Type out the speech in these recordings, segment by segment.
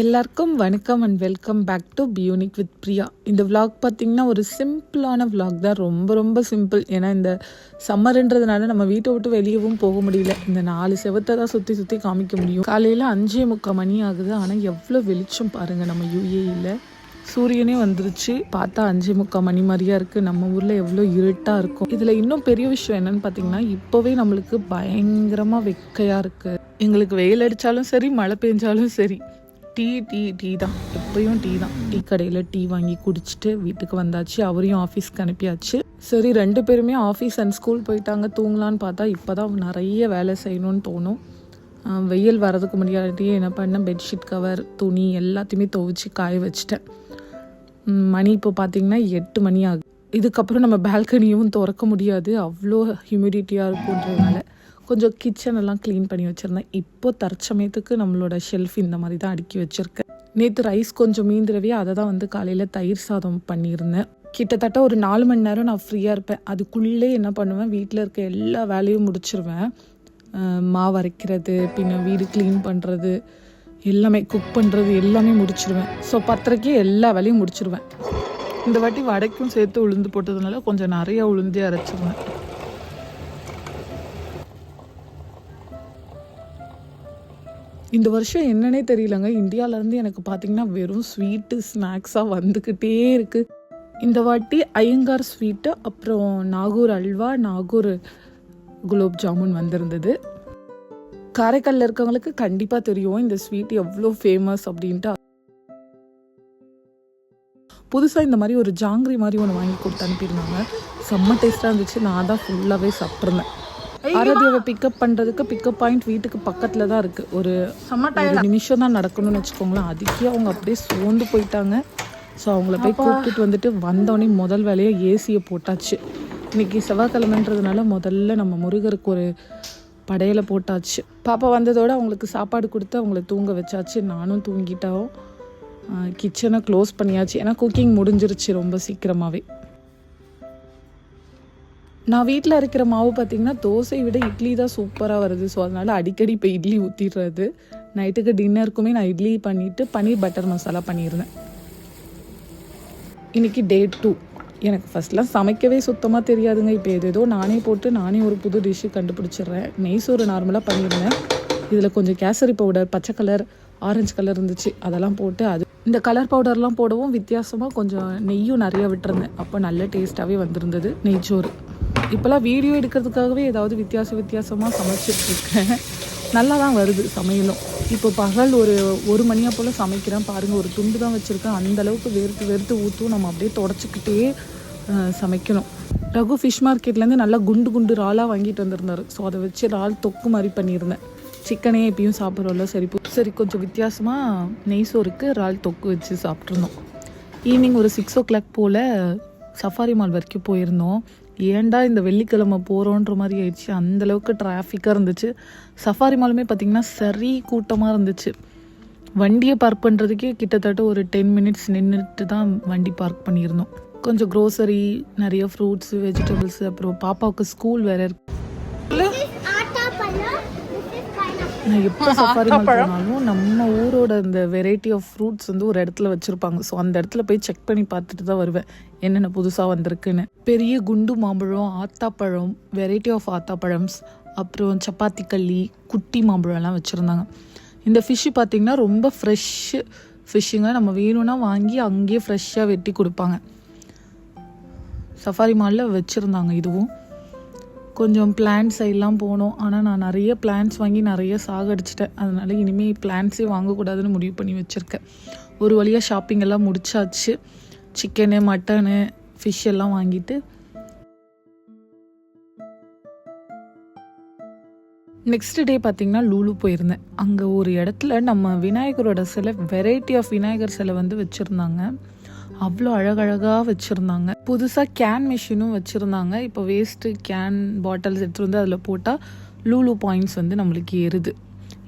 எல்லாருக்கும் வணக்கம் and welcome back to பியூனிக் வித் பிரியா இந்த விலாக் பார்த்தீங்கன்னா ஒரு சிம்பிளான விலாக் தான். ரொம்ப ரொம்ப சிம்பிள் ஏன்னா இந்த சம்மருன்றதுனால நம்ம வீட்டை விட்டு வெளியவும் போக முடியல. இந்த நாலு செவத்தை தான் சுற்றி சுற்றி காமிக்க முடியும். காலையில் அஞ்சே முக்கால் மணி ஆகுது. ஆனால் எவ்வளோ வெளிச்சம் பாருங்கள் நம்ம யூஏயில் சூரியனே வந்துருச்சு. பார்த்தா அஞ்சே முக்கால் மணி மாதிரியா இருக்குது நம்ம ஊரில் எவ்வளோ இருட்டாக இருக்கும். இதில் இன்னும் பெரிய விஷயம் என்னன்னு பார்த்தீங்கன்னா இப்போவே நம்மளுக்கு பயங்கரமாக வெக்கையாக இருக்குது எங்களுக்கு வெயில் அடித்தாலும் சரி மழை பெஞ்சாலும் சரி. டீ டீ டீ தான். எப்பயும் டீ தான். டீ கடையில் டீ வாங்கி குடிச்சிட்டு வீட்டுக்கு வந்தாச்சு. அவரையும் ஆஃபீஸ்க்கு அனுப்பியாச்சு. சரி ரெண்டு பேருமே ஆஃபீஸ் அண்ட் ஸ்கூல் போயிட்டாங்க. தூங்கலான்னு பார்த்தா இப்போ தான் நிறைய வேலை செய்யணும்னு தோணும். வெயில் வரதுக்கு முன்னாடியே என்ன பண்ணேன்? பெட்ஷீட் கவர் துணி எல்லாத்தையுமே துவைச்சி காய வச்சிட்டேன். மணி இப்போ பார்த்தீங்கன்னா எட்டு மணி ஆகுது. இதுக்கப்புறம் நம்ம பால்கனியும் திறக்க முடியாது. அவ்வளோ ஹியூமிடிட்டியாக இருக்குன்றதுனால. கொஞ்சம் கிச்சன் எல்லாம் க்ளீன் பண்ணி வச்சுருந்தேன். இப்போ தற்சமயத்துக்கு நம்மளோட ஷெல்ஃப் இந்த மாதிரி தான் அடுக்கி வச்சுருக்கேன். நேற்று ரைஸ் கொஞ்சம் மீந்துரவே அதை தான் வந்து காலையில் தயிர் சாதம் பண்ணியிருந்தேன். கிட்டத்தட்ட ஒரு நாலு மணி நேரம் நான் ஃப்ரீயாக இருப்பேன். அதுக்குள்ளே என்ன பண்ணுவேன் வீட்டில் இருக்க எல்லா வேலையும் முடிச்சிருவேன். மாவு அரைக்கிறது பின்ன வீடு க்ளீன் பண்ணுறது எல்லாமே குக் பண்ணுறது எல்லாமே முடிச்சிருவேன். ஸோ பத்தரைக்கே எல்லா வேலையும் முடிச்சிருவேன். இந்த வாட்டி வடைக்கும் சேர்த்து உளுந்து போட்டதுனால கொஞ்சம் நிறைய உளுந்தே அரைச்சிருவேன். இந்த வருஷம் என்னன்னே தெரியலங்க. இந்தியாவிலேருந்து எனக்கு பார்த்தீங்கன்னா வெறும் ஸ்வீட்டு ஸ்நாக்ஸாக வந்துக்கிட்டே இருக்குது இந்த வாட்டி ஐயங்கார் ஸ்வீட்டு அப்புறம் நாகூர் அல்வா நாகூர் குலோப் ஜாமுன் வந்திருந்தது. காரைக்காலில் இருக்கவங்களுக்கு கண்டிப்பாக தெரியும் இந்த ஸ்வீட் எவ்வளோ ஃபேமஸ் அப்படின்ட்டு. புதுசாக இந்த மாதிரி ஒரு ஜாங்கிரி மாதிரி ஒன்று வாங்கி கொடுத்து அனுப்பியிருந்தாங்க. செம்ம டேஸ்ட்டாக இருந்துச்சு. நான் தான் ஃபுல்லாகவே சாப்பிட்ருந்தேன் ஆராத்தியாவை பிக்கப் பண்ணுறதுக்கு பிக்கப் பாயிண்ட் வீட்டுக்கு பக்கத்தில் தான் இருக்குது ஒரு ஒரு நிமிஷம் தான் நடக்கணும்னு வச்சுக்கோங்களேன். அதுக்கே அவங்க அப்படியே சோர்ந்து போயிட்டாங்க. ஸோ அவங்கள போய் கூப்பிட்டுட்டு வந்துட்டு வந்தோடனே முதல் வேலையாக ஏசியை போட்டாச்சு. இன்னைக்கு செவ்வாய்க்கிழமைன்றதுனால முதல்ல நம்ம முருகருக்கு ஒரு படையலை போட்டாச்சு. பாப்பா வந்ததோட அவங்களுக்கு சாப்பாடு கொடுத்து அவங்கள தூங்க வச்சாச்சு. நானும் தூங்கிட்டோம். கிச்சனை க்ளோஸ் பண்ணியாச்சு. ஏன்னா குக்கிங் முடிஞ்சிருச்சு ரொம்ப சீக்கிரமாகவே நான் வீட்டில் அரைக்கிற மாவு பார்த்தீங்கன்னா தோசையை விட இட்லி தான் சூப்பராக வருது. ஸோ அதனால் அடிக்கடி இப்போ இட்லி ஊற்றிடுறது நைட்டுக்கு டின்னருக்குமே நான் இட்லி பண்ணிவிட்டு பன்னீர் பட்டர் மசாலா பண்ணியிருந்தேன். இன்றைக்கி டே டூ எனக்கு ஃபர்ஸ்ட்லாம் சமைக்கவே சுத்தமாக தெரியாதுங்க. இப்போ ஏதேதோ நானே போட்டு நானே ஒரு புது டிஷ்ஷு கண்டுபிடிச்சிடுறேன். நெய் சோறு நார்மலாக பண்ணியிருந்தேன். இதில் கொஞ்சம் கேசரி பவுடர் பச்சை கலர் ஆரஞ்சு கலர் இருந்துச்சு. அதெல்லாம் போட்டு அது இந்த கலர் பவுடர்லாம் போடவும் வித்தியாசமாக கொஞ்சம் நெய்யும் நிறையா விட்டுருந்தேன். அப்போ நல்ல டேஸ்ட்டாகவே வந்திருந்தது நெய்ச்சோறு இப்போலாம் வீடியோ எடுக்கிறதுக்காகவே ஏதாவது வித்தியாச வித்தியாசமாக சமைச்சிட்டு இருக்கேன் நல்லா தான் வருது சமையலும். இப்போ பகல் ஒரு ஒரு மணியா போல் சமைக்கிறேன். பாருங்கள் ஒரு துண்டு தான் வச்சுருக்கேன். அந்தளவுக்கு வெறுத்து வெறுத்து ஊற்றும் நம்ம அப்படியே தொடச்சிக்கிட்டே சமைக்கணும். ரகு ஃபிஷ் மார்க்கெட்லேருந்து நல்லா குண்டு குண்டு ராலாக வாங்கிட்டு வந்திருந்தாரு. ஸோ அதை வச்சு ரால் தொக்கு மாதிரி பண்ணியிருந்தேன். சிக்கனே எப்பயும் சாப்பிட்றோம்ல சரி சரி கொஞ்சம் வித்தியாசமாக நெய் சோறுக்கு இறால் தொக்கு வச்சு சாப்பிட்ருந்தோம் ஈவினிங் ஒரு சிக்ஸ் ஓ கிளாக் போல் சஃபாரி மால் வரைக்கும் போயிருந்தோம். ஏன்டா இந்த வெள்ளிக்கிழமை போகிறோன்ற மாதிரி ஆயிடுச்சு. அந்தளவுக்கு டிராஃபிக்காக இருந்துச்சு. சஃபாரி மாலுமே பார்த்திங்கன்னா சரி கூட்டமாக இருந்துச்சு. வண்டியை பார்க் பண்ணுறதுக்கே கிட்டத்தட்ட ஒரு டென் மினிட்ஸ் நின்றுட்டு தான் வண்டி பார்க் பண்ணியிருந்தோம். கொஞ்சம் க்ரோசரி நிறைய ஃப்ரூட்ஸ் வெஜிடபிள்ஸ் அப்புறம் பாப்பாவுக்கு ஸ்கூல் வேறு இருக்கு. நான் எப்போ சஃபாரி போனாலும் நம்ம ஊரோட இந்த வெரைட்டி ஆஃப் ஃப்ரூட்ஸ் வந்து ஒரு இடத்துல வச்சுருப்பாங்க. ஸோ அந்த இடத்துல போய் செக் பண்ணி பார்த்துட்டு தான் வருவேன். என்னென்ன புதுசாக வந்திருக்குன்னு. பெரிய குண்டு மாம்பழம் ஆத்தாப்பழம் வெரைட்டி ஆஃப் ஆத்தாப்பழம்ஸ் அப்புறம் சப்பாத்தி கள்ளி குட்டி மாம்பழம்லாம் வச்சுருந்தாங்க. இந்த ஃபிஷ்ஷு பார்த்திங்கன்னா ரொம்ப ஃப்ரெஷ் ஃபிஷ்ஷுங்க நம்ம வேணும்னா வாங்கி அங்கேயே ஃப்ரெஷ்ஷாக வெட்டி கொடுப்பாங்க. சஃபாரி மாலில் வச்சுருந்தாங்க இதுவும். கொஞ்சம் பிளான்ஸ் எல்லாம் போனோம். ஆனால் நான் நிறைய பிளான்ஸ் வாங்கி நிறைய சாகடிச்சிட்டேன் அதனால் இனிமேல் பிளான்ஸே வாங்கக்கூடாதுன்னு முடிவு பண்ணி வச்சுருக்கேன். ஒரு வழியாக ஷாப்பிங் எல்லாம் முடிச்சாச்சு. சிக்கனு மட்டனு ஃபிஷ் எல்லாம் வாங்கிட்டு. நெக்ஸ்ட் டே பார்த்திங்கன்னா லூலு போயிருந்தேன். அங்கே ஒரு இடத்துல நம்ம விநாயகரோட சிலை வெரைட்டி ஆஃப் விநாயகர் சிலை வந்து வச்சுருந்தாங்க. அவ்வளோ அழகழகாக வச்சுருந்தாங்க. புதுசாக கேன் மிஷினும் வச்சுருந்தாங்க. இப்போ வேஸ்ட்டு கேன் பாட்டில்ஸ் எடுத்துகிட்டு வந்து அதில் போட்டால் லூலு பாயிண்ட்ஸ் வந்து நம்மளுக்கு ஏறுது.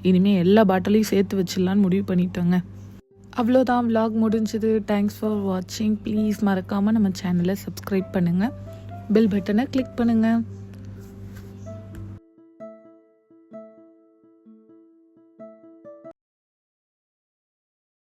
இனிமேல் எல்லா பாட்டிலையும் சேர்த்து வச்சிடலான்னு முடிவு பண்ணிட்டாங்க. அவ்வளோதான். விலாக் முடிஞ்சது. தேங்க்ஸ் ஃபார் வாட்சிங் ப்ளீஸ் மறக்காமல் நம்ம சேனலை சப்ஸ்கிரைப் பண்ணுங்கள் பெல் பட்டனை கிளிக் பண்ணுங்கள்